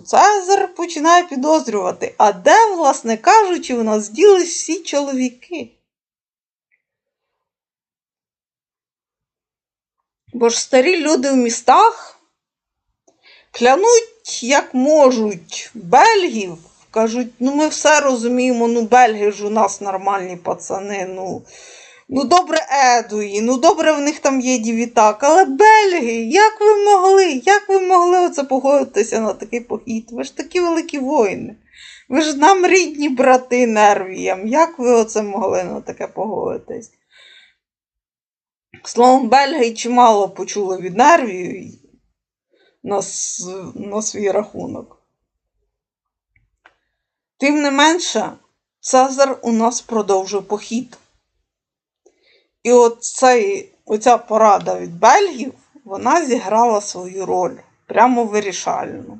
Цезар починає підозрювати, а де, власне кажучи, у нас ділись всі чоловіки? Бо ж старі люди в містах клянуть, як можуть, бельгів. Кажуть, ну ми все розуміємо, ну бельги ж у нас нормальні пацани, ну, ну добре едуї, ну добре в них там є дівітак, але бельги, як ви могли, як ви могли оце погодитися на такий похід? Ви ж такі великі воїни. Ви ж нам рідні брати нервіям. Як ви оце могли на таке погодитись? Словом, бельги чимало почули від нервів на, на свій рахунок. Тим не менше, Цезар у нас продовжив похід. І от цей, оця порада від бельгів, вона зіграла свою роль прямо вирішальну.